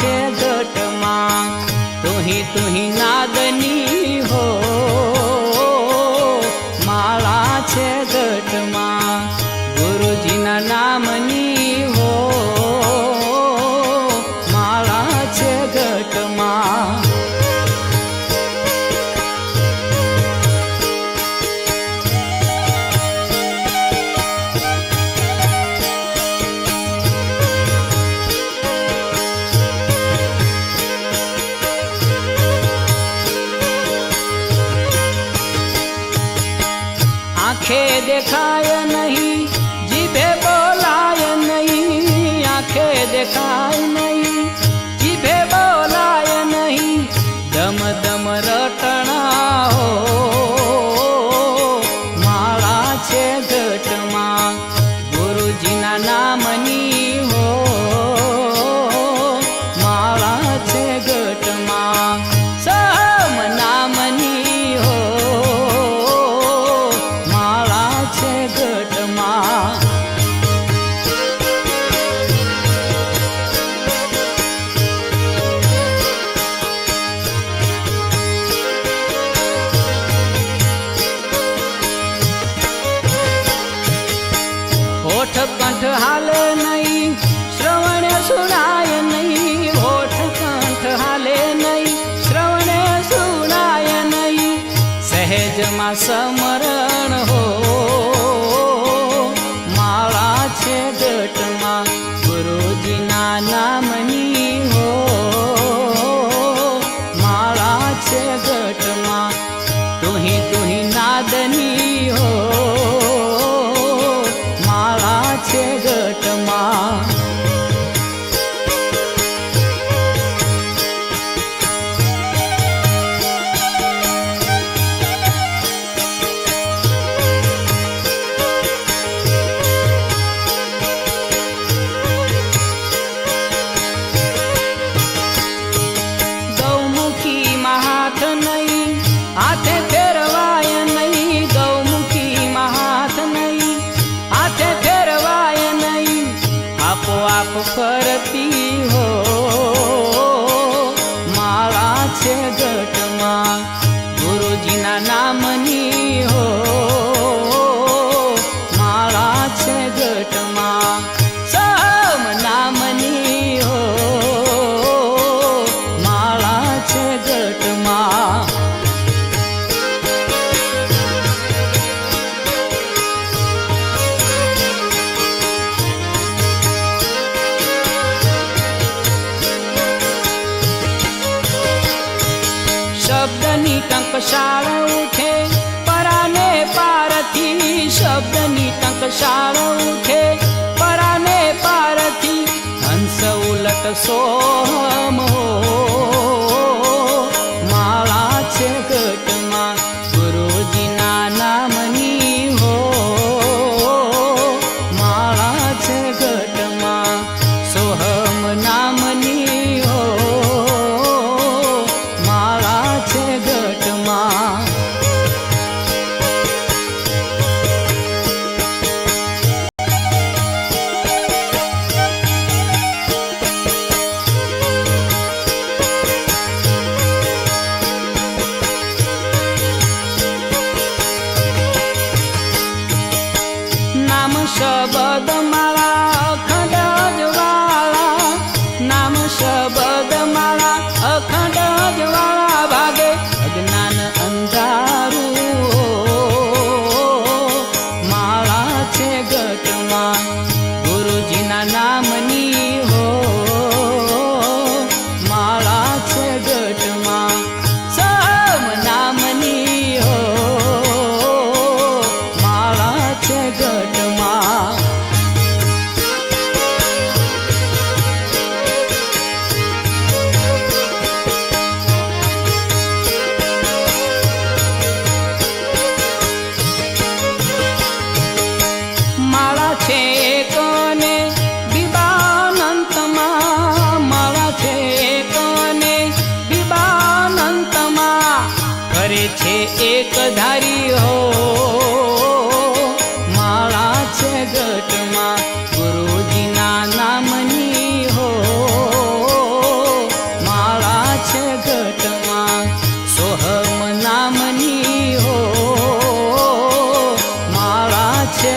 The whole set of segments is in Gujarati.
છે દોટમાં તુહી તુહી નાદની દેખાય નહીં, જીભે બોલાય નહીં, આંખે દેખાય નહીં, જીભે બોલાય નહીં, દમ દમ રટણા હો. हाल नाही श्रवण सुनाय नाही ओठ कंठ हाले नाही श्रवण सुनाय नाही सहज मा समर ટંકશાળ ઉઠે પરાને પારથી શબ્દની ટંકશાળ ઉઠે પરાને પારથી હંસ ઉલટ સોહમ છે એક ધારી હો માળા છે ગટમાં ગુરુજીના નામની હો. માળા છે ગટમાં સોહમ નામની હો. માળા છે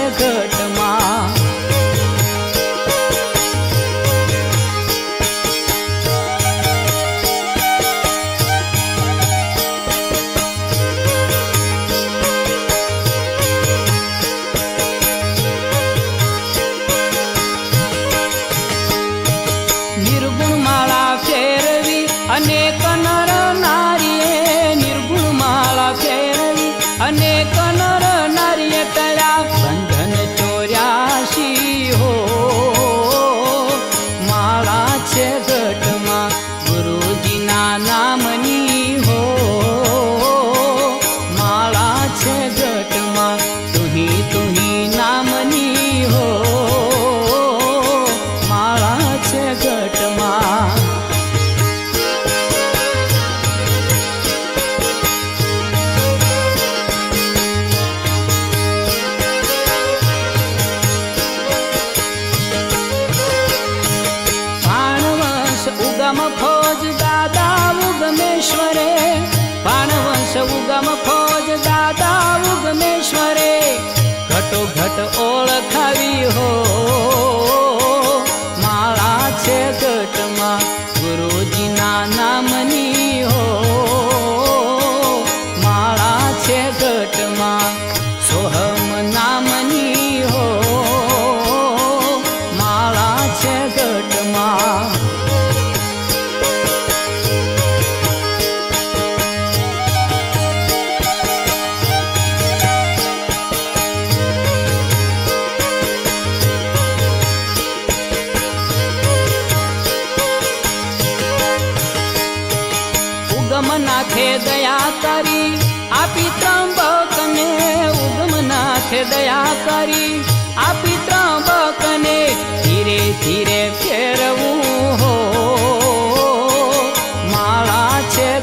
માળા છે નાથે દયા કરી. આપી ત્રંબકને ઉગમ નાથે દયા કરી. આપી ત્રંબકને ધીરે ધીરે ફેરવું હો. માળા છે